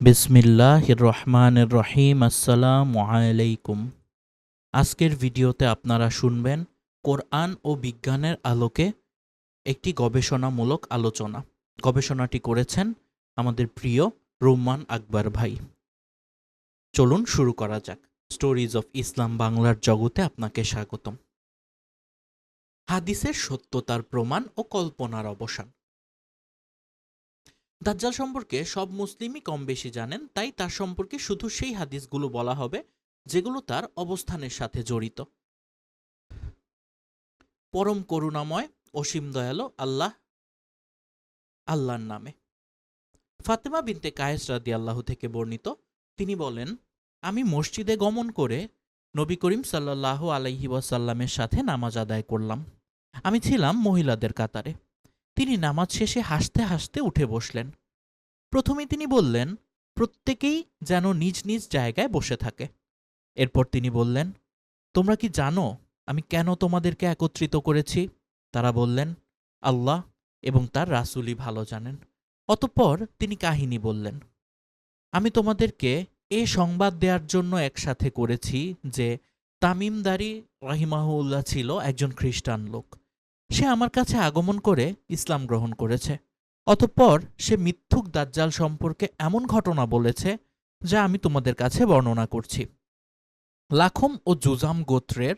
বিসমিল্লাহ রহমানের রহিম আসসালামু আলাইকুম। আজকের ভিডিওতে আপনারা শুনবেন কোরআন ও বিজ্ঞানের আলোকে একটি গবেষণামূলক আলোচনা। গবেষণাটি করেছেন আমাদের প্রিয় রোমান আকবর ভাই। চলুন শুরু করা যাক। স্টোরিজ অফ ইসলাম বাংলার জগতে আপনাকে স্বাগতম। হাদিসের সত্যতার প্রমাণ ও কল্পনার অবসান। দাজ্জাল সম্পর্কে সব মুসলিমই কম বেশি জানেন, তাই তার সম্পর্কে শুধু সেই হাদিসগুলো বলা হবে, যেগুলো তার অবস্থানের সাথে জড়িত। পরম করুণাময়, অসীম দয়ালু আল্লাহ, আল্লাহর নামে। ফাতেমা বিনতে কায়েস রাদি আল্লাহ থেকে বর্ণিত, তিনি বলেন, আমি মসজিদে গমন করে নবী করিম সাল্লাহ আলাইহি ওয়াসাল্লামের সাথে নামাজ আদায় করলাম। আমি ছিলাম মহিলাদের কাতারে। তিনি নামাজ শেষে হাসতে হাসতে উঠে বসলেন। প্রথমে তিনি বললেন, প্রত্যেকেই যেন নিজ নিজ জায়গায় বসে থাকে। এরপর তিনি বললেন, তোমরা কি জানো আমি কেন তোমাদেরকে একত্রিত করেছি? তারা বললেন, আল্লাহ এবং তার রাসুলই ভালো জানেন। অতঃপর তিনি কাহিনী বললেন, আমি তোমাদেরকে এ সংবাদ দেওয়ার জন্য একসাথে করেছি যে তামিমদারি রাহিমাহুল্লাহ ছিল একজন খ্রিস্টান লোক। সে আমার কাছে আগমন করে ইসলাম গ্রহণ করেছে। অতঃপর সে মিথ্যুক দাজ্জাল সম্পর্কে এমন ঘটনা বলেছে যা আমি তোমাদের কাছে বর্ণনা করছি। লাখম ও জুজাম গোত্রের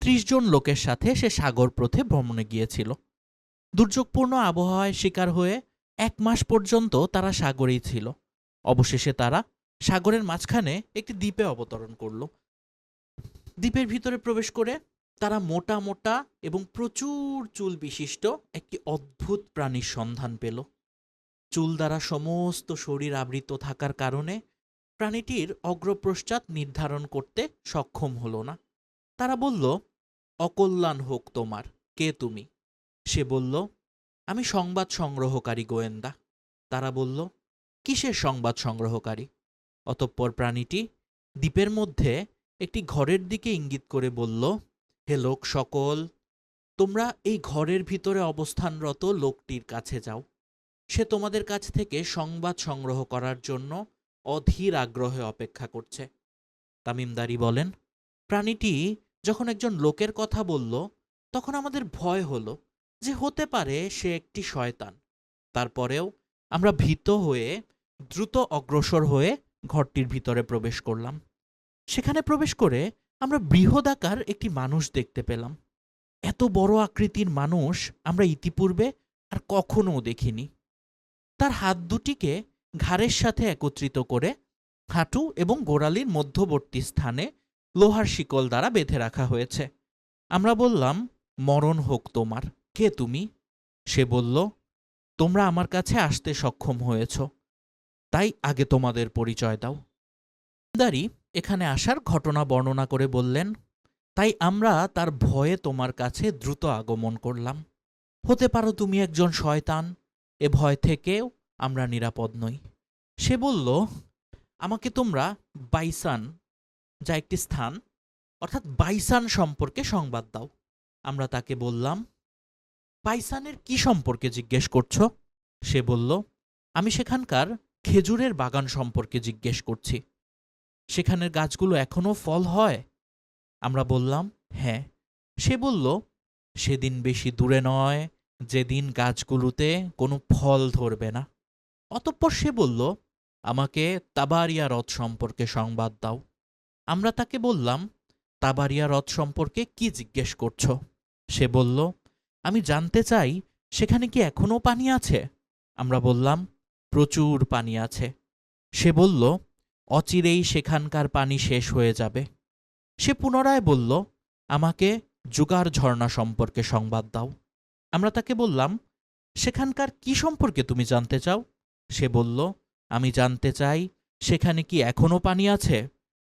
ত্রিশ জন লোকের সাথে সে সাগর পথে ভ্রমণে গিয়েছিল। দুর্যোগপূর্ণ আবহাওয়ায় শিকার হয়ে এক মাস পর্যন্ত তারা সাগরেই ছিল। অবশেষে তারা সাগরের মাঝখানে একটি দ্বীপে অবতরণ করল। দ্বীপের ভিতরে প্রবেশ করে তারা মোটা মোটা এবং প্রচুর চুল বিশিষ্ট একটি অদ্ভুত প্রাণীর সন্ধান পেল। চুল দ্বারা সমস্ত শরীর আবৃত থাকার কারণে প্রাণীটির অগ্রপশ্চাৎ নির্ধারণ করতে সক্ষম হলো না। তারা বলল, অকল্যাণ হোক তোমার, কে তুমি? সে বলল, আমি সংবাদ সংগ্রহকারী গোয়েন্দা। তারা বলল, কিসের সংবাদ সংগ্রহকারী? অতঃপর প্রাণীটি দ্বীপের মধ্যে একটি ঘরের দিকে ইঙ্গিত করে বলল হে লোক সকল, তোমরা এই ঘরের ভিতরে অবস্থানরত লোকটির কাছে যাও। সে তোমাদের কাছ থেকে সংবাদ সংগ্রহ করার জন্য অধীর আগ্রহে অপেক্ষা করছে। তামিমদারি বলেন, প্রাণীটি যখন একজন লোকের কথা বলল, তখন আমাদের ভয় হলো যে হতে পারে সে একটি শয়তান। তারপরেও আমরা ভীত হয়ে, দ্রুত অগ্রসর হয়ে ঘরটির ভিতরে প্রবেশ করলাম। সেখানে প্রবেশ করে আমরা বৃহদাকার একটি মানুষ দেখতে পেলাম। এত বড় আকৃতির মানুষ আমরা ইতিপূর্বে আর কখনও দেখিনি। তার হাত দুটিকে ঘাড়ের সাথে একত্রিত করে হাঁটু এবং গোড়ালির মধ্যবর্তী স্থানে লোহার শিকল দ্বারা বেঁধে রাখা হয়েছে। আমরা বললাম, মরণ হোক তোমার। কে তুমি? সে বলল, তোমরা আমার কাছে আসতে সক্ষম হয়েছ। তাই আগে তোমাদের পরিচয় দাও। দারি এখানে আসার ঘটনা বর্ণনা করে বললেন, তাই আমরা তার ভয়ে তোমার কাছে দ্রুত আগমন করলাম। হতে পারো তুমি একজন শয়তান, এ ভয় থেকেও আমরা নিরাপদ নই। সে বলল, আমাকে তোমরা বাইসান, যা একটি স্থান, অর্থাৎ বাইসান সম্পর্কে সংবাদ দাও। আমরা তাকে বললাম, বাইসানের কি সম্পর্কে জিজ্ঞেস করছ? সে বলল, আমি সেখানকার খেজুরের বাগান সম্পর্কে জিজ্ঞেস করছি। সেখানের গাছগুলো এখনও ফল হয়? আমরা বললাম হ্যাঁ। সে বলল, সেদিন বেশি দূরে নয়, যেদিন গাছগুলোতে কোনো ফল ধরবে না। অতঃপর সে বলল, আমাকে তাবারিয়া রথ সম্পর্কে সংবাদ দাও। আমরা তাকে বললাম, তাবারিয়া রথ সম্পর্কে কি জিজ্ঞেস করছ? সে বলল, আমি জানতে চাই, সেখানে কি এখনও পানি আছে? আমরা বললাম, প্রচুর পানি আছে। সে বলল অচিরেই সেখানকার পানি শেষ হয়ে যাবে। সে পুনরায় বলল, আমাকে জুগার ঝর্ণা সম্পর্কে সংবাদ দাও। আমরা তাকে বললাম, সেখানকার কি সম্পর্কে তুমি জানতে চাও? সে বলল, আমি জানতে চাই, সেখানে কি এখনও পানি আছে?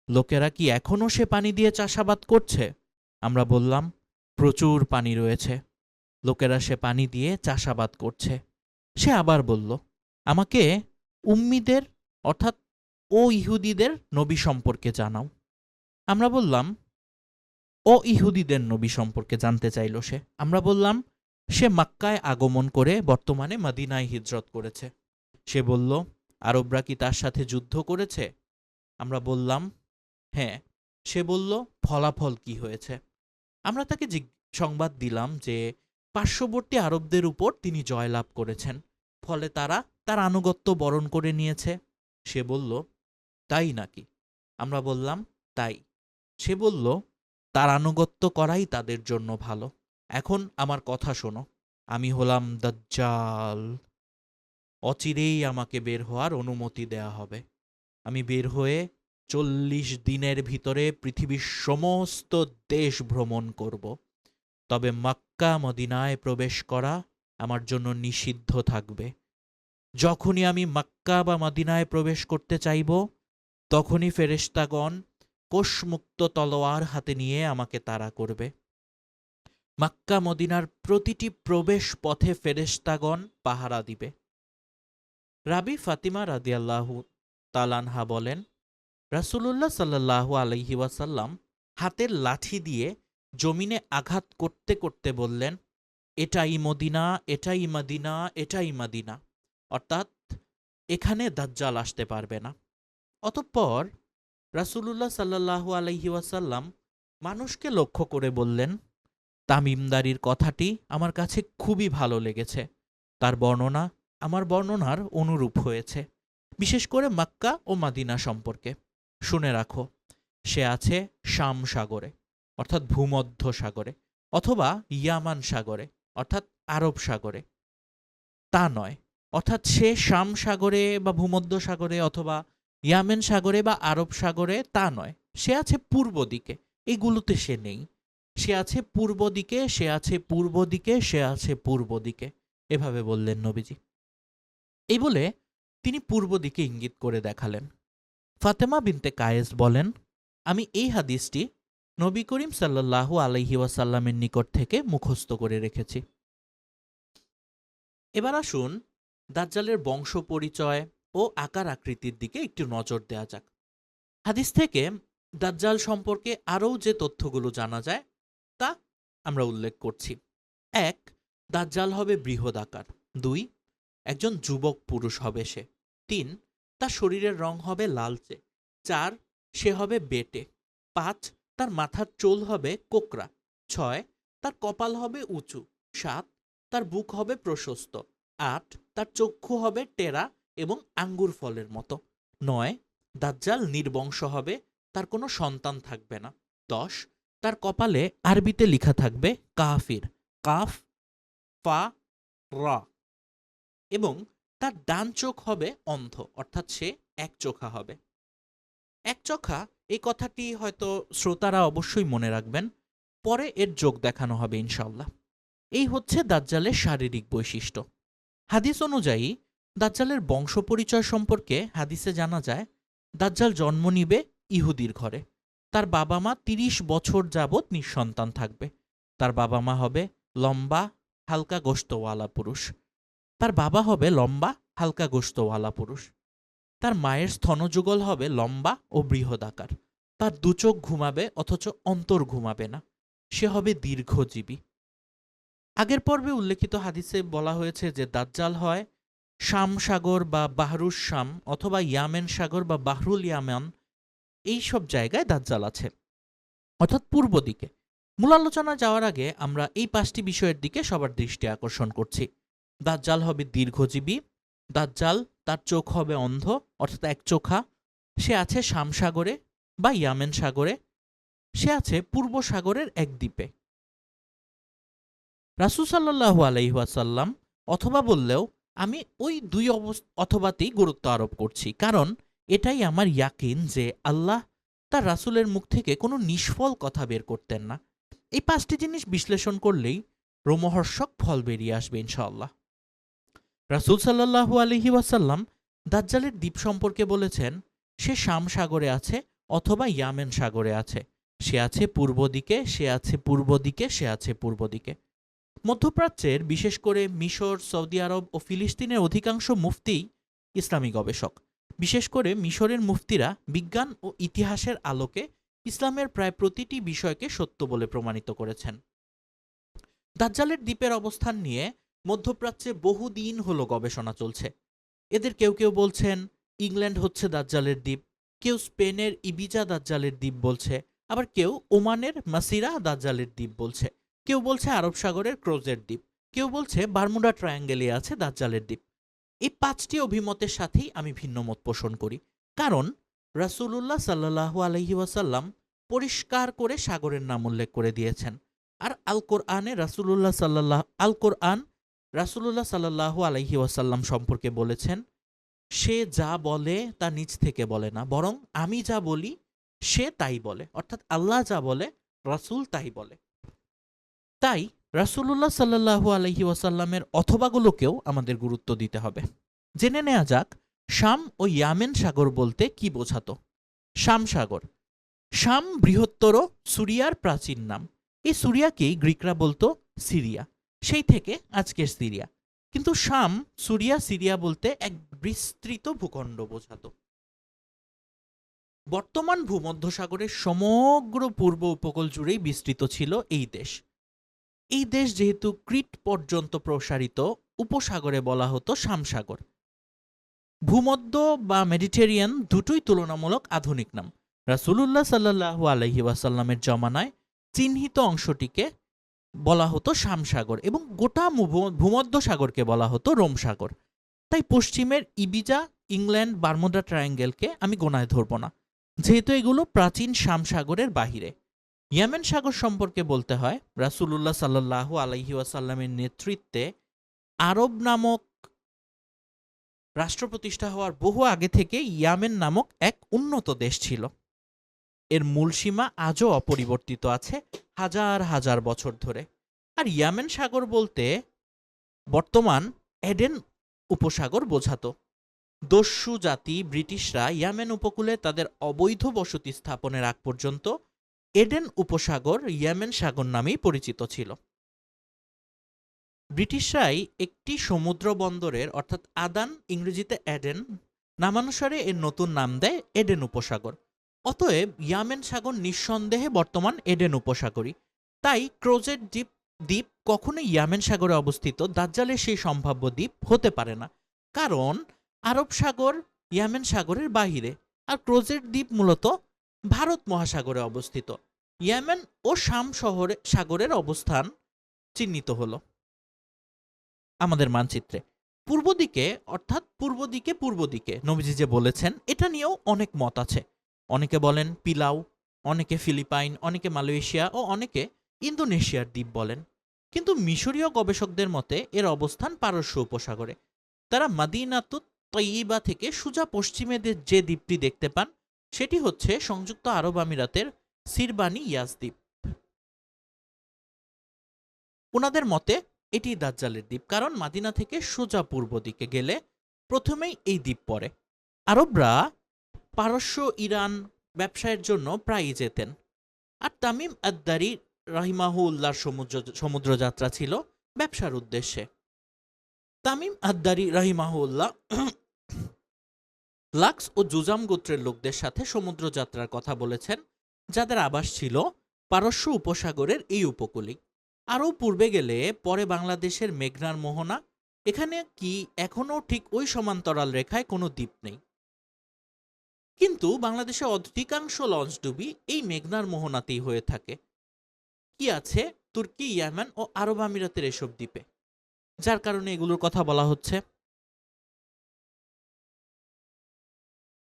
লোকেরা কি এখনও সে পানি দিয়ে চাষাবাদ করছে? আমরা বললাম, প্রচুর পানি রয়েছে। লোকেরা সে পানি দিয়ে চাষাবাদ করছে। সে আবার বলল, আমাকে উম্মিদের, অর্থাৎ ও ইহুদিদের নবী সম্পর্কে জানাও। আমরা বললাম, ও ইহুদিদের নবী সম্পর্কে জানতে চাইল সে। আমরা বললাম, সে মাক্কায় আগমন করে বর্তমানে মদিনায় হিজরত করেছে। সে বলল, আরবরা কি তার সাথে যুদ্ধ করেছে? আমরা বললাম হ্যাঁ। সে বলল, ফলাফল কি হয়েছে? আমরা তাকে সংবাদ দিলাম যে পার্শ্ববর্তী আরবদের উপর তিনি জয়লাভ করেছেন। ফলে তারা তার আনুগত্য বরণ করে নিয়েছে। সে বলল তাই নাকি? আমরা বললাম, তাই। সে বলল, তার আনুগত্য করাই তাদের জন্য ভালো। এখন আমার কথা শোনো। আমি হলাম দাজ্জাল। অচিরেই আমাকে বের হওয়ার অনুমতি দেয়া হবে। আমি বের হয়ে চল্লিশ দিনের ভিতরে পৃথিবীর সমস্ত দেশ ভ্রমণ করব। তবে মক্কা মদিনায় প্রবেশ করা আমার জন্য নিষিদ্ধ থাকবে। যখনই আমি মক্কা বা মদিনায় প্রবেশ করতে চাইব তখনই ফেরেশতাগণ কোষমুক্ত তলোয়ার হাতে নিয়ে আমাকে তাড়া করবে। মাক্কা মদিনার প্রতিটি প্রবেশ পথে ফেরেশতাগণ পাহারা দিবে। রাবি ফাতিমা রাদিয়াল্লাহু তালানহা বলেন, রাসূলুল্লাহ সাল্লাল্লাহু আলাইহি ওয়াসাল্লাম হাতের লাঠি দিয়ে জমিনে আঘাত করতে করতে বললেন, এটাই মদিনা এটাই মদিনা এটাই মদিনা। অর্থাৎ এখানে দাজ্জাল আসতে পারবে না। অতঃপর রাসূলুল্লাহ সাল্লাল্লাহু আলাইহি ওয়াসাল্লাম মানুষকে লক্ষ্য করে বললেন, তামিমদারির কথাটি আমার কাছে খুবই ভালো লেগেছে। তার বর্ণনা আমার বর্ণনার অনুরূপ হয়েছে, বিশেষ করে মাক্কা ও মাদিনা সম্পর্কে। শুনে রাখো, সে আছে শাম সাগরে, অর্থাৎ ভূমধ্য সাগরে, অথবা ইয়ামান সাগরে, অর্থাৎ আরব সাগরে। তা নয়, অর্থাৎ সে শাম সাগরে বা ভূমধ্য সাগরে অথবা ইয়ামেন সাগরে বা আরব সাগরে তা নয়, সে আছে পূর্ব দিকে, এগুলোতে সে নেই। সে আছে পূর্ব দিকে, সে আছে পূর্ব দিকে, সে আছে পূর্ব দিকে। এভাবে বললেন নবীজি। এই বলে তিনি পূর্ব দিকে ইঙ্গিত করে দেখালেন। ফাতেমা বিনতে কায়েস বলেন, আমি এই হাদিসটি নবী করিম সাল্লাল্লাহু আলাইহি ওয়াসাল্লামের নিকট থেকে মুখস্থ করে রেখেছি। এবার আসুন দাজ্জালের বংশ পরিচয় ও আকার আকৃতির দিকে একটু নজর দেওয়া যাক। হাদিস থেকে দাজ্জাল সম্পর্কে আরও যে তথ্যগুলো জানা যায়, তা আমরা উল্লেখ করছি। এক, দাজ্জাল হবে বৃহদাকার দুই, একজন যুবক পুরুষ হবে সে। তিন, তার শরীরের রং হবে লালচে। চার, সে হবে বেটে। পাঁচ, তার মাথার চোল হবে কোকরা ছয়, তার কপাল হবে উঁচু। সাত, তার বুক হবে প্রশস্ত। আট, তার চক্ষু হবে টেরা। এবং আঙ্গুর ফলের মতো। নয়, দাজ্জাল নির্বংশ হবে, তার কোনো সন্তান থাকবে না। দশ, তার কপালে আরবিতে লেখা থাকবে কাফির, কাফ, ফা, রা এবং তার ডান চোখ হবে অন্ধ, অর্থাৎ সে এক চোখা হবে। এক চোখা, এই কথাটি হয়তো শ্রোতারা অবশ্যই মনে রাখবেন। পরে এর যোগ দেখানো হবে ইনশাল্লাহ এই হচ্ছে দাজ্জালের শারীরিক বৈশিষ্ট্য। হাদিস অনুযায়ী দাজ্জালের বংশ পরিচয় সম্পর্কে হাদিসে জানা যায়, দাজ্জাল জন্ম নিবে ইহুদির ঘরে। তার বাবা মা তিরিশ বছর যাবৎ নিঃসন্তান থাকবে। তার বাবা মা হবে লম্বা, হালকা গোস্তওয়ালা পুরুষ। তার বাবা হবে লম্বা, হালকা গোস্তওয়ালা পুরুষ। তার মায়ের স্তনযুগল হবে লম্বা ও বৃহদাকার। তার দুচোখ ঘুমাবে অথচ অন্তর ঘুমাবে না। সে হবে দীর্ঘজীবী। আগের পর্বে উল্লেখিত হাদিসে বলা হয়েছে যে দাজ্জাল হয় শাম সাগর বা বাহরুস শাম অথবা ইয়ামেন সাগর বা বাহরুল ইয়ামান, এই সব জায়গায় দাজ্জাল আছে। অর্থাৎ পূর্ব দিকে। মূল আলোচনা যাওয়ার আগে আমরা এই পাঁচটি বিষয়ের দিকে সবার দৃষ্টি আকর্ষণ করছি। দাজ্জাল হবে দীর্ঘজীবী। দাজ্জাল তার চোখ হবে অন্ধ, অর্থাৎ এক চোখা। সে আছে শাম সাগরে বা ইয়ামেন সাগরে। সে আছে পূর্ব সাগরের এক দ্বীপে। রাসুসাল্লাহু আলাইহাসাল্লাম অথবা বললেও আমি ওই দুই অবস, অথবাতেই গুরুত্ব আরোপ করছি। কারণ এটাই আমার ইয়াকিন যে আল্লাহ তার রাসূলের মুখ থেকে কোনো নিষ্ফল কথা বের করতেন না। এই পাঁচটি জিনিস বিশ্লেষণ করলেই রোমহর্ষক ফল বেরিয়ে আসবে ইনশাআল্লাহ। রাসূল সাল্লাল্লাহু আলহি ওয়াসাল্লাম দাজ্জালের দ্বীপ সম্পর্কে বলেছেন, সে শাম সাগরে আছে অথবা ইয়ামেন সাগরে আছে। সে আছে পূর্ব দিকে, সে আছে পূর্ব দিকে, সে আছে পূর্ব দিকে। মধ্যপ্রাচ্যের, বিশেষ করে মিশর, সৌদি আরব ও ফিলিস্তিনের অধিকাংশ মুফতিই ইসলামী গবেষক। বিশেষ করে মিশরের মুফতিরা বিজ্ঞান ও ইতিহাসের আলোকে ইসলামের প্রায় প্রতিটি বিষয়কে সত্য বলে প্রমাণিত করেছেন। দাজ্জালের দ্বীপের অবস্থান নিয়ে মধ্যপ্রাচ্যে বহুদিন হলো গবেষণা চলছে। এদের কেউ কেউ বলছেন, ইংল্যান্ড হচ্ছে দাজ্জালের দ্বীপ। কেউ স্পেনের ইবিজা দাজ্জালের দ্বীপ বলছে। আবার কেউ ওমানের মাসিরা দাজ্জালের দ্বীপ বলছে। কেউ বলছে আরব সাগরের ক্রোজের দ্বীপ, কেউ বলছে বারমুডা ট্রায়াঙ্গেলে আছে দাজ্জালের দ্বীপ। এই পাঁচটি অভিমতের সাথেই আমি ভিন্ন মত পোষণ করি। কারণ রাসূলুল্লাহ সাল্লাহু আলহি ওয়াসাল্লাম পরিষ্কার করে সাগরের নাম উল্লেখ করে দিয়েছেন। আর আল কোরআনে রাসূলুল্লাহ সাল্লাহ আল কোরআন রাসূলুল্লাহ সাল্লাহু আলহি ওয়াসাল্লাম সম্পর্কে বলেছেন, সে যা বলে তা নিজ থেকে বলে না, বরং আমি যা বলি সে তাই বলে। অর্থাৎ আল্লাহ যা বলে, রাসূল তাই বলে। তাই রাসূলুল্লাহ সাল্লাহু আলহি ওয়াসাল্লামের অথবাগুলোকেও আমাদের গুরুত্ব দিতে হবে। জেনে নেওয়া যাক, শাম ও ইয়ামেন সাগর বলতে কি বোঝাতো? শাম সাগর। শাম বৃহত্তর সুরিয়ার প্রাচীন নাম। এই সুরিয়াকেই গ্রিকরা বলতো সিরিয়া। সেই থেকে আজকের সিরিয়া। কিন্তু শাম সুরিয়া সিরিয়া বলতে এক বিস্তৃত ভূখণ্ড বোঝাতো। বর্তমান ভূমধ্যসাগরের সমগ্র পূর্ব উপকূল জুড়েই বিস্তৃত ছিল এই দেশ। এই দেশ যেহেতু ক্রিট পর্যন্ত প্রসারিত, উপসাগরে বলা হতো শামসাগর ভূমধ্য বা মেডিটেরিয়ান দুটোই তুলনামূলক আধুনিক নাম। রাসূলুল্লাহ সাল্লাহু আলহি ওয়াসাল্লামের জমানায় চিহ্নিত অংশটিকে বলা হতো শামসাগর এবং গোটা ভূমধ্য সাগরকে বলা হতো রোমসাগর। তাই পশ্চিমের ইবিজা, ইংল্যান্ড, বারমুডা ট্রায়াঙ্গেলকে আমি গোনায় ধরব না। যেহেতু এগুলো প্রাচীন শামসাগরের বাহিরে। ইয়ামেন সাগর সম্পর্কে বলতে হয়, রাসূলুল্লাহ সাল্লাহু আলহি ওয়াসাল্লামের নেতৃত্বে আরব নামক রাষ্ট্র প্রতিষ্ঠা হওয়ার বহু আগে থেকে ইয়ামেন নামক এক উন্নত দেশ ছিল। এর মূল সীমা আজও অপরিবর্তিত আছে হাজার হাজার বছর ধরে। আর ইয়ামেন সাগর বলতে বর্তমান এডেন উপসাগর বোঝাতো। দস্যু জাতি ব্রিটিশরা ইয়ামেন উপকূলে তাদের অবৈধ বসতি স্থাপনের আগ পর্যন্ত এডেন উপসাগর ইয়ামেন সাগর নামেই পরিচিত ছিল। ব্রিটিশরাই একটি সমুদ্র বন্দরের, অর্থাৎ আদান, ইংরেজিতে এডেন, নামানুসারে এর নতুন নাম দেয় এডেন উপসাগর। অতএব ইয়ামেন সাগর নিঃসন্দেহে বর্তমান এডেন উপসাগরই। তাই ক্রোজের দ্বীপ দ্বীপ কখনোই ইয়ামেন সাগরে অবস্থিত, দাজ্জালের সেই সম্ভাব্য দ্বীপ হতে পারে না। কারণ আরব সাগর ইয়ামেন সাগরের বাহিরে, আর ক্রোজের দ্বীপ মূলত ভারত মহাসাগরে অবস্থিত। ইয়ামেন ও শাম শহরে, সাগরের অবস্থান চিহ্নিত হলো। আমাদের মানচিত্রে। পূর্ব দিকে, অর্থাৎ পূর্ব দিকে পূর্ব দিকে, নবীজি যে বলেছেন, এটা নিয়েও অনেক মত আছে। অনেকে বলেন পিলাউ অনেকে ফিলিপাইন, অনেকে মালয়েশিয়া ও অনেকে ইন্দোনেশিয়ার দ্বীপ বলেন। কিন্তু মিশরীয় গবেষকদের মতে, এর অবস্থান পারস্য উপসাগরে। তারা মাদিনাতুত তৈবা থেকে সুজা পশ্চিমেদের যে দ্বীপটি দেখতে পান সেটি হচ্ছে সংযুক্ত আরব আমিরাতের সিরবানি ইয়াস দ্বীপ ওনাদের মতে, এটি দাজ্জালের দ্বীপ, কারণ মাদিনা থেকে সোজা পূর্ব দিকে গেলে প্রথমেই এই দ্বীপ পড়ে। আরবরা পারস্য, ইরান ব্যবসায়ের জন্য প্রায়ই যেতেন। আর তামিম আদ্দারি রাহিমাহুল্লাহর সমুদ্র, সমুদ্রযাত্রা ছিল ব্যবসার উদ্দেশ্যে। তামিম আদ্দারি রাহিমাহুল্লাহ লাক্স ও জুজাম গোত্রের লোকদের সাথে সমুদ্রযাত্রার কথা বলেছেন, যাদের আবাস ছিল পারস্য উপসাগরের এই উপকূলেই আরও পূর্বে গেলে পরে বাংলাদেশের মেঘনার মোহনা, এখানে কি এখনও ঠিক ওই সমান্তরাল রেখায় কোনো দ্বীপ নেই। কিন্তু বাংলাদেশে অধিকাংশ লঞ্চডুবি এই মেঘনার মোহনাতেই হয়ে থাকে। কি আছে? তুর্কি, ইয়ামান ও আরব আমিরাতের এসব দ্বীপে। যার কারণে এগুলোর কথা বলা হচ্ছে।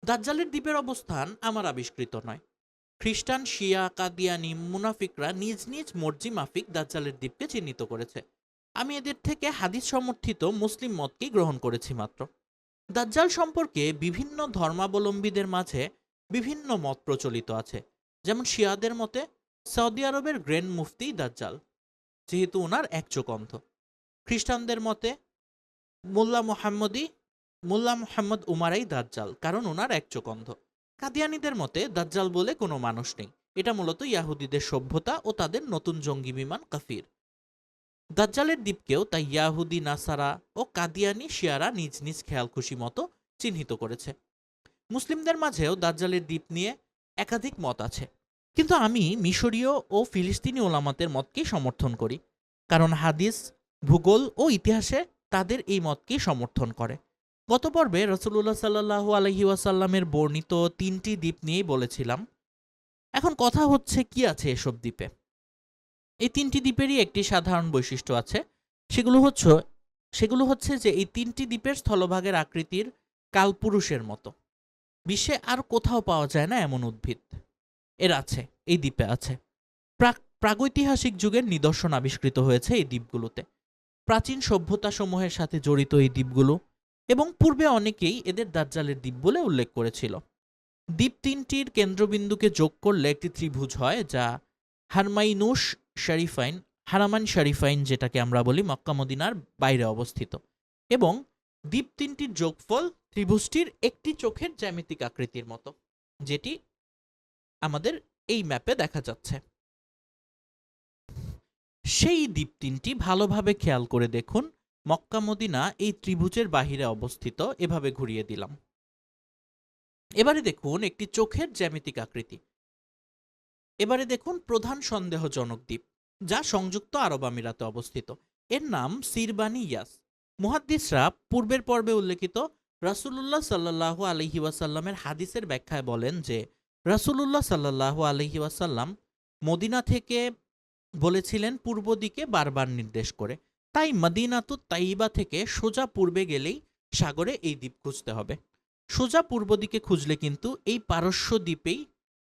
দাজ্জালের দ্বীপের অবস্থান আমার আবিষ্কৃত নয়। খ্রিস্টান, শিয়া, কাদিয়ানি, মুনাফিকরা নিজ নিজ মর্জি মাফিক দাজ্জালের দ্বীপকে চিহ্নিত করেছে। আমি এদের থেকে হাদিস সমর্থিত মুসলিম মতকেই গ্রহণ করেছি মাত্র। দাজ্জাল সম্পর্কে বিভিন্ন ধর্মাবলম্বীদের মাঝে বিভিন্ন মত প্রচলিত আছে, যেমন শিয়াদের মতে সৌদি আরবের গ্র্যান্ড মুফতি দাজ্জাল, যেহেতু ওনার এক অন্ধ। খ্রিস্টানদের মতে মোল্লা মোহাম্মদী মোল্লা মোহাম্মদ উমারাই দাজ্জাল, কারণ ওনার এক চোখ কাদিয়ানিদের মতে, দাজ্জাল বলে কোনো মানুষ নেই। এটা মূলত ইয়াহুদিদের সভ্যতা ও তাদের নতুন জঙ্গি বিমান কাফির। দাজ্জালের দ্বীপকেও তাই ইয়াহুদি, নাসারা ও কাদিয়ানি শিয়ারা নিজ নিজ খেয়াল খুশি মতো চিহ্নিত করেছে। মুসলিমদের মাঝেও দাজ্জালের দ্বীপ নিয়ে একাধিক মত আছে। কিন্তু আমি মিশরীয় ও ফিলিস্তিনি ওলামাতের মতকেই সমর্থন করি, কারণ হাদিস, ভূগোল ও ইতিহাসে তাদের এই মতকেই সমর্থন করে। গত পর্বে রসুল্লাহ সাল্লাহু আলহি ওয়াসাল্লামের বর্ণিত তিনটি দ্বীপ নিয়েই বলেছিলাম। এখন কথা হচ্ছে কি আছে এসব দ্বীপে? এই তিনটি দ্বীপেরই একটি সাধারণ বৈশিষ্ট্য আছে। সেগুলো হচ্ছে সেগুলো হচ্ছে যে এই তিনটি দ্বীপের স্থলভাগের আকৃতির কালপুরুষের মতো। বিশ্বে আর কোথাও পাওয়া যায় না এমন উদ্ভিদ। এর আছে, এই দ্বীপে আছে। প্রাগৈতিহাসিক যুগের নিদর্শন আবিষ্কৃত হয়েছে এই দ্বীপগুলোতে। প্রাচীন সভ্যতাসমূহের সাথে জড়িত এই দ্বীপগুলো এবং পূর্বে অনেকেই এদের দাজ্জালের দ্বীপ বলে উল্লেখ করেছিল। দ্বীপ তিনটির কেন্দ্রবিন্দুকে যোগ করলে একটি ত্রিভুজ হয়, যা হারমাইনুস শরীফাইন, হারামান শরীফাইন যেটাকে আমরা বলি মক্কা মদিনার বাইরে অবস্থিত। এবং দ্বীপ তিনটির যোগফল ত্রিভুজটির একটি চোখের জ্যামিতিক আকৃতির মতো, যেটি আমাদের এই ম্যাপে দেখা যাচ্ছে। সেই দ্বীপ তিনটি ভালোভাবে খেয়াল করে দেখুন। মক্কা মদিনা এই ত্রিভুজের বাহিরে অবস্থিত, এভাবে ঘুরিয়ে দিলাম। এবারে দেখুন একটি চোখের জ্যামিতিক আকৃতি। এবারে দেখুন প্রধান সন্দেহজনক দ্বীপ, যা সংযুক্ত আরব আমিরাতে অবস্থিত। এর নাম সিরবানি ইয়াস। মুহাদ্দিসরা পূর্বের পর্বে উল্লেখিত রাসূলুল্লাহ সাল্লাল্লাহু আলহি ওয়াসাল্লামের হাদিসের ব্যাখ্যায় বলেন যে, রাসূলুল্লাহ সাল্লাল্লাহু আলহি ওয়াসাল্লাম মদিনা থেকে বলেছিলেন পূর্ব দিকে বারবার নির্দেশ করে। তাই মদিনাতু তাইবা থেকে সোজা পূর্বে গেলেই সাগরে এই দ্বীপ খুঁজতে হবে। সোজা পূর্ব দিকে খুঁজলে কিন্তু এই পারস্য দ্বীপেই,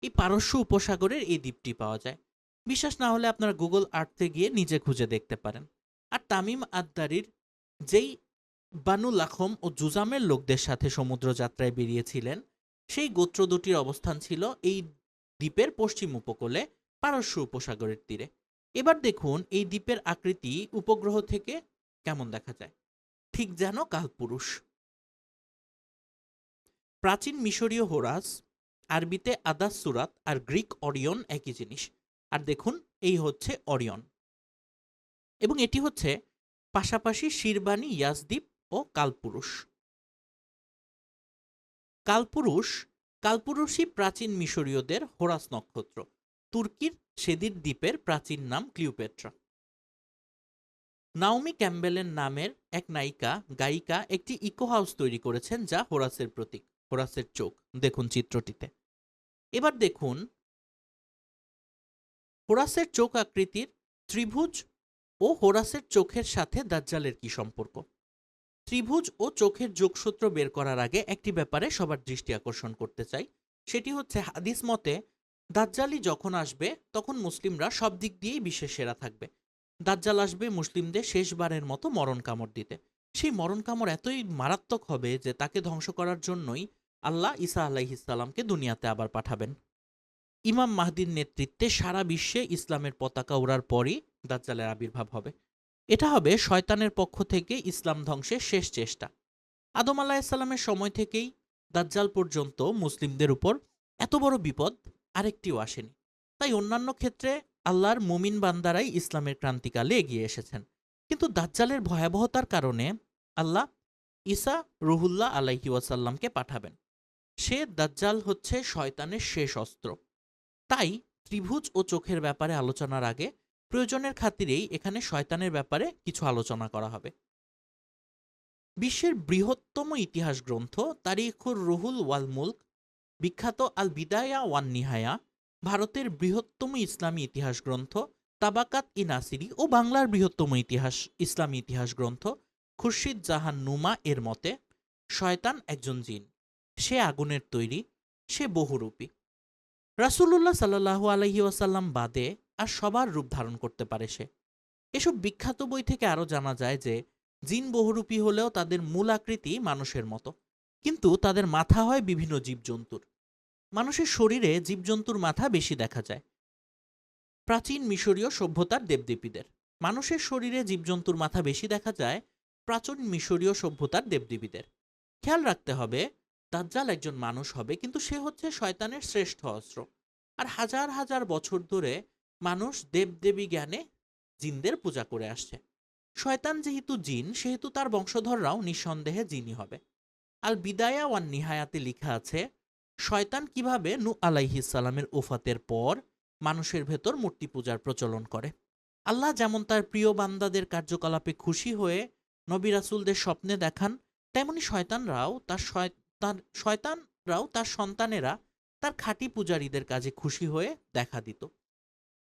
এই পারস্য উপসাগরের এই দ্বীপটি পাওয়া যায়। বিশ্বাস না হলে আপনারা গুগল আর্থে গিয়ে নিজে খুঁজে দেখতে পারেন। আর তামিম আদ্দারির যেই বানু লাখম ও জুজামের লোকদের সাথে সমুদ্র যাত্রায় বেরিয়েছিলেন, সেই গোত্র দুটির অবস্থান ছিল এই দ্বীপের পশ্চিম উপকূলে পারস্য উপসাগরের তীরে। এবার দেখুন এই দ্বীপের আকৃতি উপগ্রহ থেকে কেমন দেখা যায়। ঠিক যেন কালপুরুষ। প্রাচীন মিশরীয় হোরাস, আরবিতে আদাস সুরাত আর গ্রিক অরিয়ন একই জিনিস। আর দেখুন এই হচ্ছে অরিয়ন। এবং এটি হচ্ছে পাশাপাশি শিরবানী, ইয়াসদ্বীপ ও কালপুরুষ। কালপুরুষ, কালপুরুষই প্রাচীন মিশরীয়দের হোরাস নক্ষত্র। তুর্কির সেদির দ্বীপের প্রাচীন নাম ক্লিওপেট্রা। নাওমি ক্যাম্বেলের নামের এক নায়িকা, গায়িকা একটি ইকো হাউস তৈরি করেছেন যা হোরাসের প্রতীক, হোরাসের চোখ। দেখুন চিত্রটিতে। এবার দেখুন হোরাসের চোখ আকৃতির ত্রিভুজ ও হোরাসের চোখের সাথে দাজ্জালের কি সম্পর্ক। ত্রিভুজ ও চোখের যোগসূত্র বের করার আগে একটি ব্যাপারে সবার দৃষ্টি আকর্ষণ করতে চাই। সেটি হচ্ছে হাদিস মতে দাজ্জালি যখন আসবে, তখন মুসলিমরা সব দিক দিয়েই বিশ্বের সেরা থাকবে। দাজ্জাল আসবে মুসলিমদের শেষবারের মতো মরণ কামড় দিতে। সেই মরণ কামড় এতই মারাত্মক হবে যে তাকে ধ্বংস করার জন্যই আল্লাহ ঈসা আলাইহিসাল্লামকে দুনিয়াতে আবার পাঠাবেন। ইমাম মাহদির নেতৃত্বে সারা বিশ্বে ইসলামের পতাকা ওড়ার পরই দাজ্জালের আবির্ভাব হবে। এটা হবে শয়তানের পক্ষ থেকে ইসলাম ধ্বংসের শেষ চেষ্টা। আদম আলাহিসাল্লামের সময় থেকেই দাজ্জাল পর্যন্ত মুসলিমদের উপর এত বড় বিপদ আরেকটিও আসেনি। তাই অন্যান্য ক্ষেত্রে আল্লাহর মুমিন বান্দারাই ইসলামের ক্রান্তিকালে এগিয়ে এসেছেন। কিন্তু দাজ্জালের ভয়াবহতার কারণে আল্লাহ ঈসা রুহুল্লাহ আলাইহি ওয়াসাল্লামকে পাঠাবেন। সে দাজ্জাল হচ্ছে শয়তানের শেষ অস্ত্র। তাই ত্রিভুজ ও চোখের ব্যাপারে আলোচনার আগে প্রয়োজনের খাতিরেই এখানে শয়তানের ব্যাপারে কিছু আলোচনা করা হবে। বিশ্বের বৃহত্তম ইতিহাস গ্রন্থ তারিখুর রুহুল ওয়াল মুল্ক বিখ্যাত আল বিদায়া ওয়ান নিহায়া, ভারতের বৃহত্তম ইসলামী ইতিহাস গ্রন্থ তাবাকাত ই নাসিরি ও বাংলার বৃহত্তম ইতিহাস, ইসলামী ইতিহাস গ্রন্থ খুরশিদ জাহান নুমা এর মতে, শয়তান একজন জিন, সে আগুনের তৈরি, সে বহুরূপী। রাসূলুল্লাহ সাল্লাহু আলহি ওয়াসাল্লাম বাদে আর সবার রূপ ধারণ করতে পারে সে। এসব বিখ্যাত বই থেকে আরও জানা যায় যে, জিন বহুরূপী হলেও তাদের মূল আকৃতি মানুষের মতো। কিন্তু তাদের মাথা হয় বিভিন্ন জীবজন্তুর। মানুষের শরীরে জীবজন্তুর মাথা বেশি দেখা যায়। প্রাচীন মিশরীয় সভ্যতার দেবদেবীদের। মানুষের শরীরে জীবজন্তুর মাথা বেশি দেখা যায় প্রাচীন মিশরীয় সভ্যতার দেবদেবীদের। খেয়াল রাখতে হবে, দাজ্জাল একজন মানুষ হবে, কিন্তু সে হচ্ছে শয়তানের শ্রেষ্ঠ অস্ত্র। আর হাজার হাজার বছর ধরে মানুষ দেবদেবী জ্ঞানে জিনদের পূজা করে আসছে। শয়তান যেহেতু জিন, সেহেতু তার বংশধররাও নিঃসন্দেহে জিনই হবে। আল বিদায়া ওয়ান নিহায়াতে লেখা আছে, শয়তান কীভাবে নু আলাইহিসালামের ওফাতের পর মানুষের ভেতর মূর্তি পূজার প্রচলন করে? আল্লাহ যেমন তার প্রিয় বান্দাদের কার্যকলাপে খুশি হয়ে নবী রাসুলদের স্বপ্নে দেখান, তেমনি শয়তানরাও তার শয়- তার শয়তানরাও তার সন্তানেরা তার খাঁটি পূজারীদের কাজে খুশি হয়ে দেখা দিত।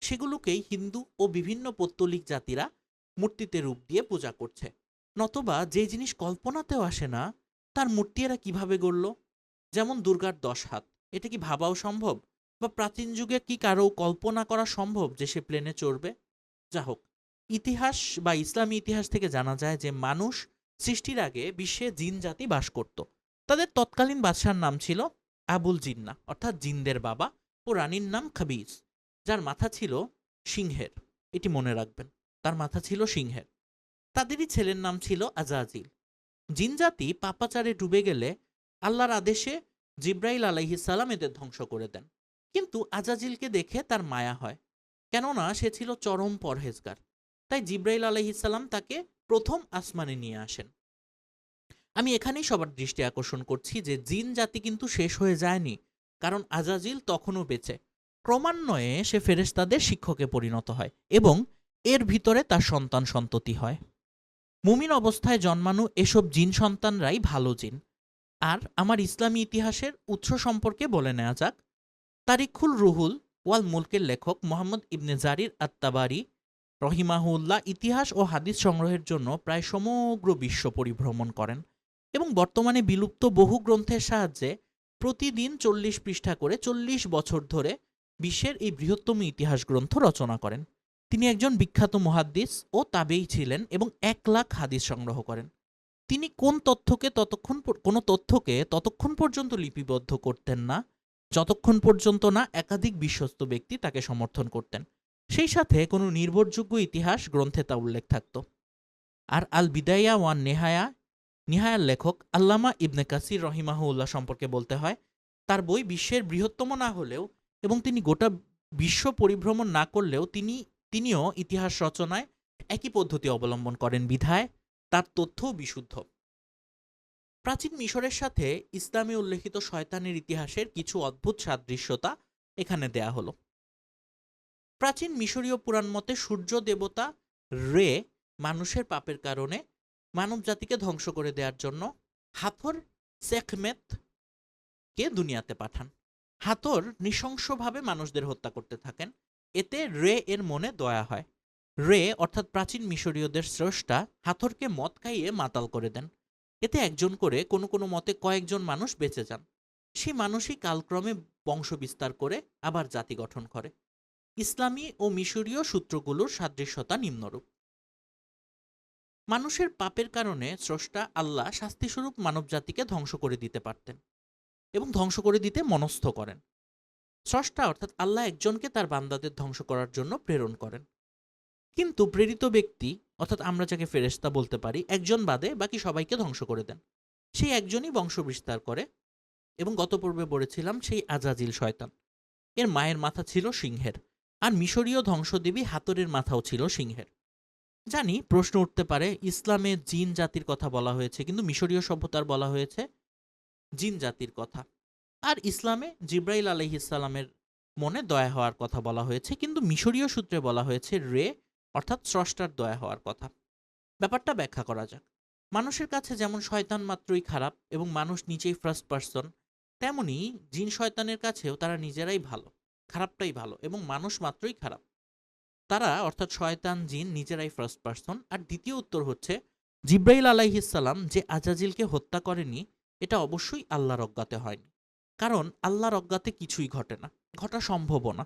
সেগুলোকেই হিন্দু ও বিভিন্ন পৌত্তলিক জাতিরা মূর্তিতে রূপ দিয়ে পূজা করছে। নতবা যে জিনিস কল্পনাতেও আসে না তার মূর্তি এরা কীভাবে গড়ল? যেমন দুর্গার দশ হাত, এটা কি ভাবাও সম্ভব? বা প্রাচীন যুগে কি কারও কল্পনা করা সম্ভব যে সে প্লেনে চড়বে? যা হোক ইতিহাস বা ইসলামী ইতিহাস থেকে জানা যায় যে মানুষ সৃষ্টির আগে বিশ্বে জিন জাতি বাস করত। তাদের তৎকালীন বাদশার নাম ছিল আবুল জিন্না, অর্থাৎ জিনদের বাবা ও রানীর নাম খাবিজ, যার মাথা ছিল সিংহের। এটি মনে রাখবেন, তার মাথা ছিল সিংহের। তাদেরই ছেলের নাম ছিল আজাজিল। জিন জাতি পাপাচারে ডুবে গেলে আল্লাহর আদেশে জিব্রাইল আলাইহিসাল্লাম এদের ধ্বংস করে দেন। কিন্তু আজাজিলকে দেখে তার মায়া হয়, কেননা সে ছিল চরম পরহেজগার। তাই জিব্রাইল আলাইহিসাল্লাম তাকে প্রথম আসমানে নিয়ে আসেন। আমি এখানেই সবার দৃষ্টি আকর্ষণ করছি যে জিন জাতি কিন্তু শেষ হয়ে যায়নি, কারণ আজাজিল তখনও বেঁচে। ক্রমান্বয়ে সে ফেরেশতাদের শিক্ষকে পরিণত হয় এবং এর ভিতরে তার সন্তান সন্ততি হয়। মুমিন অবস্থায় জন্মানো এসব জিন সন্তানরাই ভালো জিন। আর আমার ইসলামী ইতিহাসের উৎস সম্পর্কে বলে নেওয়া যাক। তারিখুল রুহুল ওয়াল মুলকের লেখক মোহাম্মদ ইবনে জারির আত্তাবারি রহিমাহুল্লাহ ইতিহাস ও হাদিস সংগ্রহের জন্য প্রায় সমগ্র বিশ্ব পরিভ্রমণ করেন এবং বর্তমানে বিলুপ্ত বহু গ্রন্থের সাহায্যে প্রতিদিন চল্লিশ পৃষ্ঠা করে চল্লিশ বছর ধরে বিশ্বের এই বৃহত্তম ইতিহাস গ্রন্থ রচনা করেন। তিনি একজন বিখ্যাত মুহাদ্দিস ও তাবেই ছিলেন এবং এক লাখ হাদিস সংগ্রহ করেন। তিনি কোন তথ্যকে ততক্ষণ কোনো তথ্যকে ততক্ষণ পর্যন্ত লিপিবদ্ধ করতেন না, যতক্ষণ পর্যন্ত না একাধিক বিশ্বস্ত ব্যক্তি তাকে সমর্থন করতেন। সেই সাথে কোনো নির্ভরযোগ্য ইতিহাস গ্রন্থে তা উল্লেখ থাকত। আর আল বিদায়া ওয়ান নেহায়া, নিহায়ার লেখক আল্লামা ইবনে কাসির রহিমাহুল্লাহ সম্পর্কে বলতে হয়, তার বই বিশ্বের বৃহত্তম না হলেও এবং তিনি গোটা বিশ্ব পরিভ্রমণ না করলেও তিনি তিনিও ইতিহাস রচনায় একই পদ্ধতি অবলম্বন করেন বিধায় তার তথ্যও বিশুদ্ধ। প্রাচীন মিশরের সাথে ইসলামে উল্লেখিত শয়তানের ইতিহাসের কিছু অদ্ভুত সাদৃশ্যতা এখানে দেয়া হলো। প্রাচীন মিশরীয় পুরাণ মতে সূর্য দেবতা রে মানুষের পাপের কারণে মানব জাতিকে ধ্বংস করে দেওয়ার জন্য হাথর সেখমেত কে দুনিয়াতে পাঠান। হাতর নৃশংসভাবে মানুষদের হত্যা করতে থাকেন। এতে রে এর মনে দয়া হয়। রে অর্থাৎ প্রাচীন মিশরীয়দের স্রষ্টা হাথরকে মদ খাইয়ে মাতাল করে দেন। এতে একজন করে কোনো কোনো মতে কয়েকজন মানুষ বেঁচে যান। সেই মানুষই কালক্রমে বংশ বিস্তার করে আবার জাতি গঠন করে। ইসলামী ও মিশরীয় সূত্রগুলোর সাদৃশ্যতা নিম্নরূপ। মানুষের পাপের কারণে স্রষ্টা আল্লাহ শাস্তিস্বরূপ মানবজাতিকে ধ্বংস করে দিতে পারতেন এবং ধ্বংস করে দিতে মনস্থ করেন। স্রষ্টা অর্থাৎ আল্লাহ একজনকে তার বান্দাদের ধ্বংস করার জন্য প্রেরণ করেন। কিন্তু প্রেরিত ব্যক্তি, অর্থাৎ আমরা যাকে ফেরেশতা বলতে পারি, একজন বাদে বাকি সবাইকে ধ্বংস করে দেন। সেই একজনই বংশ বিস্তার করে এবং গত পূর্বে বলেছিলাম সেই আজাজিল শয়তান। এর মায়ের মাথা ছিল সিংহের, আর মিশরীয় ধ্বংসদেবী হাতরের মাথাও ছিল সিংহের। জানি, প্রশ্ন উঠতে পারে, ইসলামে জিন জাতির কথা বলা হয়েছে, কিন্তু মিশরীয় সভ্যতার বলা হয়েছে জিন জাতির কথা। আর ইসলামে জিব্রাইল আলহিসাল্লামের মনে দয়া হওয়ার কথা বলা হয়েছে, কিন্তু মিশরীয় সূত্রে বলা হয়েছে রে, অর্থাৎ স্রষ্টার দয়া হওয়ার কথা। ব্যাপারটা ব্যাখ্যা করা যাক। মানুষের কাছে যেমন শয়তান মাত্রই খারাপ এবং মানুষ নিজেই ফার্স্ট পার্সন তেমনি জিন শয়তানের কাছেও তারা নিজেরাই ভালো, খারাপটাই ভালো এবং মানুষ মাত্রই খারাপ। তারা, অর্থাৎ শয়তান, জিন নিজেরাই ফার্স্ট পার্সন আর দ্বিতীয় উত্তর হচ্ছে, জিব্রাইল আলাইহিসাল্লাম যে আজাজিলকে হত্যা করেনি, এটা অবশ্যই আল্লাহর অজ্ঞাতে হয়নি। কারণ আল্লাহর অজ্ঞাতে কিছুই ঘটে না, ঘটা সম্ভবও না।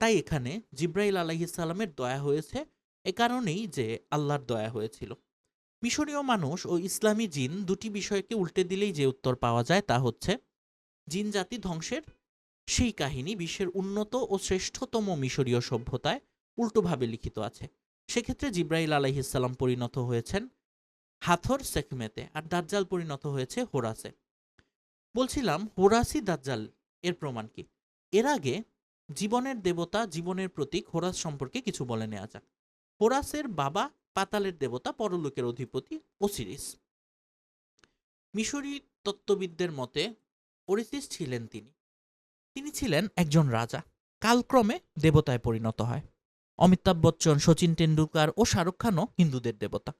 তাই এখানে জিব্রাইল আলাইহিসাল্লামের দয়া হয়েছে এ কারণেই যে আল্লাহর দয়া হয়েছিল। মিশরীয় মানুষ ও ইসলামী জিন দুটি বিষয়কে উল্টে দিলেই যে উত্তর পাওয়া যায় তা হচ্ছে, জিন জাতি ধ্বংসের সেই কাহিনী বিশ্বের উন্নত ও শ্রেষ্ঠতম মিশরীয় সভ্যতায় উল্টোভাবে লিখিত আছে। সেক্ষেত্রে জিব্রাইল আলাইহিসাল্লাম পরিণত হয়েছেন হাথর সেকমেতে আর দাজ্জাল পরিণত হয়েছে হোরাসে। বলছিলাম, হোরাসি দাজ্জাল এর প্রমাণ কি? এর আগে জীবনের দেবতা জীবনের প্রতীক হোরাস সম্পর্কে কিছু বলে নেওয়া যাক। হোরাসের বাবা পাতালের দেবতা পরলোকের অধিপতি ওসিরিস। মিশরী তত্ত্ববিদদের মতে ওরিসিস ছিলেন তিনি। তিনি ছিলেন একজন রাজা। কালক্রমে দেবতায় পরিণত হয়। অমিতাভ বচ্চন সচিন টেন্ডুলকার ও শাহরুখ খানও হিন্দুদের দেবতা।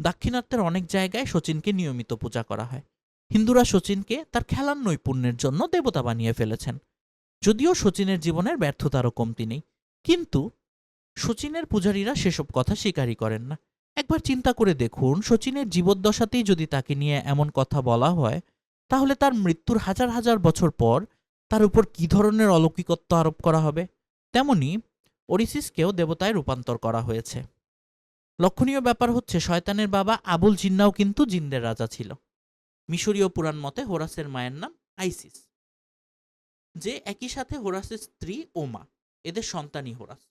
দাক্ষিণাত্যের অনেক জায়গায় শচীনকে নিয়মিত পূজা করা হয়। হিন্দুরা শচীনকে তার খেলার নৈপুণ্যের জন্য দেবতা বানিয়ে ফেলেছেন। যদিও শচীনের জীবনের ব্যর্থতারও কমতি নেই, কিন্তু শচীনের পূজারীরা সেসব কথা স্বীকারই করেন না। একবার চিন্তা করে দেখুন, শচীনের জীবদ্দশাতেই যদি তাকে নিয়ে এমন কথা বলা হয়, তাহলে তার মৃত্যুর হাজার হাজার বছর পর তার উপর কি ধরনের অলৌকিকত্ব আরোপ করা হবে? তেমনি ওরিসিসকেও দেবতায় রূপান্তর করা হয়েছে। লক্ষণীয় ব্যাপার হচ্ছে, শয়তানের বাবা আবুল জিন্নাও কিন্তু জিন্দের রাজা ছিল। মিশরীয় পুরাণ মতে হোরাসের মায়ের নাম আইসিস, যে একই সাথে হোরাসের স্ত্রী ওমা, এদের সন্তানই হোরাস।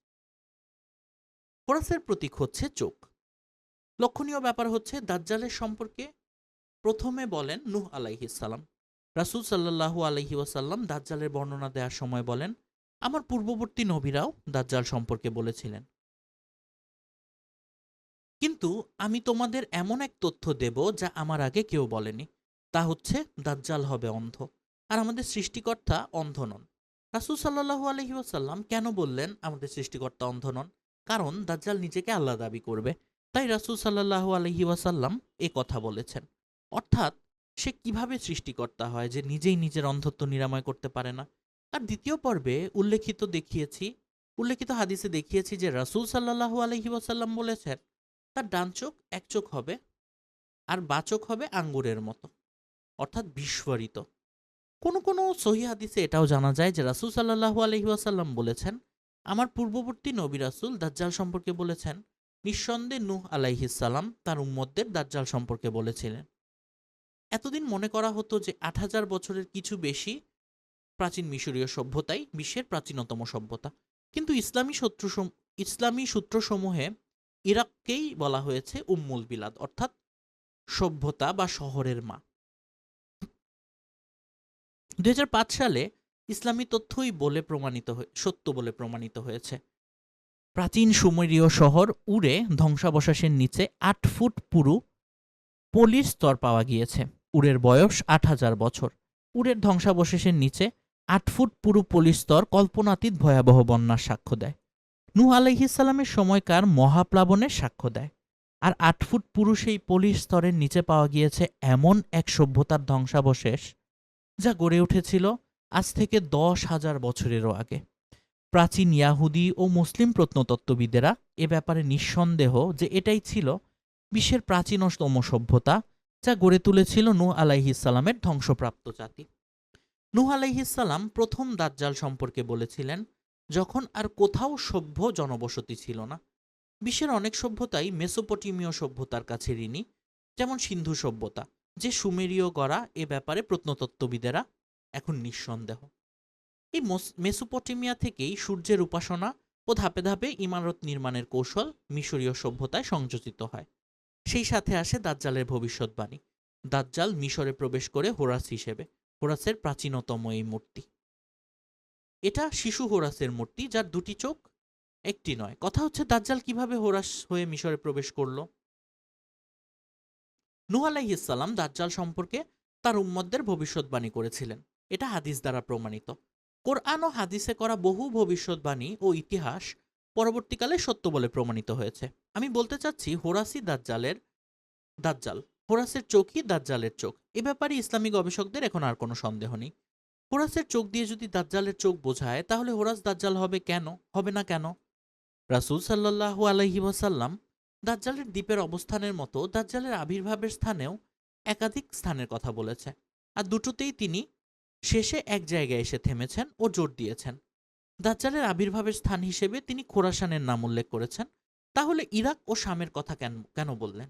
হোরাসের প্রতীক হচ্ছে চোখ। লক্ষণীয় ব্যাপার হচ্ছে দাজ্জালের সম্পর্কে প্রথমে বলেন নূহ আলাইহিসাল্লাম রাসূল সাল্লাল্লাহু আলাইহি ওয়াসাল্লাম দাজ্জালের বর্ণনা দেওয়ার সময় বলেন, আমার পূর্ববর্তী নবীরাও দাজ্জাল সম্পর্কে বলেছিলেন। কিন্তু আমি তোমাদের এমন এক তথ্য দেব যা আমার আগে কেউ বলেনি। তা হচ্ছে দাজ্জাল হবে অন্ধ। আর আমাদের সৃষ্টিকর্তা অন্ধ নন। রাসুল সাল্লাহু আলহি কেন বললেন আমাদের সৃষ্টিকর্তা অন্ধ নন? কারণ দাজ্জাল নিজেকে আল্লাহ দাবি করবে। তাই রাসুল সাল্লাহু আলহি ওয়াসাল্লাম এ কথা বলেছেন। অর্থাৎ সে কীভাবে সৃষ্টিকর্তা হয় যে নিজেই নিজের অন্ধত্ব নিরাময় করতে পারে না? আর দ্বিতীয় পর্বে উল্লেখিত দেখিয়েছি, উল্লেখিত হাদিসে দেখিয়েছি যে রাসুল সাল্লাহু আলহি ওয়াসাল্লাম বলেছেন, তার ডান চোখ এক চোখ হবে, আর বাচক হবে আঙ্গুরের মতো। অর্থাৎ বিস্ফোরিত। কোনো কোনো সহি হাদিসে এটাও জানা যায় যে রাসুল সাল্লাহু আলহি ওয়াসাল্লাম বলেছেন, আমার পূর্ববর্তী নবী রাসুল দাজ্জাল সম্পর্কে বলেছেন, নিঃসন্দেহে নূহ আলাইহিসাল্লাম তার উম্মতদের দাজ্জাল সম্পর্কে বলেছিলেন। এতদিন মনে করা হতো যে আট হাজার বছরের কিছু বেশি প্রাচীন মিশরীয় সভ্যতাই বিশ্বের প্রাচীনতম সভ্যতা। কিন্তু ইসলামী শত্রু ইসলামী সূত্রসমূহে ইরাককেই বলা হয়েছে উম্মুল বিলাদ, অর্থাৎ সভ্যতা বা শহরের মা। দুই হাজার পাঁচ সালে ইসলামী তথ্যই বলে প্রমাণিত সত্য বলে প্রমাণিত হয়েছে। প্রাচীন সুমেরীয় শহর উড়ে ধ্বংসাবশেষের নিচে আট ফুট পুরু পলির স্তর পাওয়া গিয়েছে। উড়ের বয়স আট হাজার বছর। উড়ের ধ্বংসাবশেষের নিচে আট ফুট পুরু পলির স্তর কল্পনাতীত ভয়াবহ বন্যার সাক্ষ্য দেয়। নূহ আলহিসাল্লামের সময়কার মহাপ্লাবনের সাক্ষ্য দেয়। আর আট ফুট পুরু সেই পলির স্তরের নিচে পাওয়া গিয়েছে এমন এক সভ্যতার ধ্বংসাবশেষ যা গড়ে উঠেছিল আজ থেকে দশ হাজার বছরেরও আগে। প্রাচীন ইয়াহুদি ও মুসলিম প্রত্নতত্ত্ববিদেরা এ ব্যাপারে নিঃসন্দেহ যে এটাই ছিল বিশ্বের প্রাচীনতম সভ্যতা যা গড়ে তুলেছিল নূহ আলাইহিসাল্লামের ধ্বংসপ্রাপ্ত জাতি। নূহ আলাইহিসাল্লাম প্রথম দাজ্জাল সম্পর্কে বলেছিলেন, যখন আর কোথাও সভ্য জনবসতি ছিল না। বিশ্বের অনেক সভ্যতাই মেসোপটিমীয় সভ্যতার কাছে ঋণী, যেমন সিন্ধু সভ্যতা। যে সুমেরীয় গড়া এ ব্যাপারে প্রত্নতত্ত্ববিদেরা এখন নিঃসন্দেহ। এই মেসোপটেমিয়া থেকেই সূর্যের উপাসনা ও ধাপে ধাপে ইমারত নির্মাণের কৌশল মিশরীয় সভ্যতায় সংযোজিত হয়। সেই সাথে আসে দাজ্জালের ভবিষ্যৎবাণী। দাজ্জাল মিশরে প্রবেশ করে হোরাস হিসেবে, হোরাসের প্রাচীনতম এই মূর্তি। এটা শিশু হোরাসের মূর্তি যার দুটি চোখ, একটি নয়। কথা হচ্ছে দাজ্জাল কীভাবে হোরাস হয়ে মিশরে প্রবেশ করল? নুহ আলাইহিসাল্লাম দাজ্জাল সম্পর্কে তার উম্মদদের ভবিষ্যৎবাণী করেছিলেন। এটা হাদিস দ্বারা প্রমাণিত। কোরআন ও হাদিসে করা বহু ভবিষ্যৎবাণী ও ইতিহাস পরবর্তীকালে সত্য বলে প্রমাণিত হয়েছে। আমি বলতে চাচ্ছি, হোরাসি দাজ্জালের দাজ্জাল, হোরাসের চোখই দাজ্জালের চোখ। এ ব্যাপারে ইসলামী গবেষকদের এখন আর কোনো সন্দেহ নেই। হোরাসের চোখ দিয়ে যদি দাজ্জালের চোখ বোঝায়, তাহলে হোরাস দাজ্জাল হবে কেন? হবে না কেন? রাসুল সাল্লাহ আলহি ওয়াসাল্লাম দাজ্জালের দ্বীপের অবস্থানের মতো দাজ্জালের আবির্ভাবের স্থানেও একাধিক স্থানের কথা বলেছে। আর দুটোতেই তিনি শেষে এক জায়গায় এসে থেমেছেন ও জোর দিয়েছেন। দাজ্জালের আবির্ভাবের স্থান হিসেবে তিনি খোরাসানের নাম উল্লেখ করেছেন। তাহলে ইরাক ও শামের কথা কেন কেন বললেন?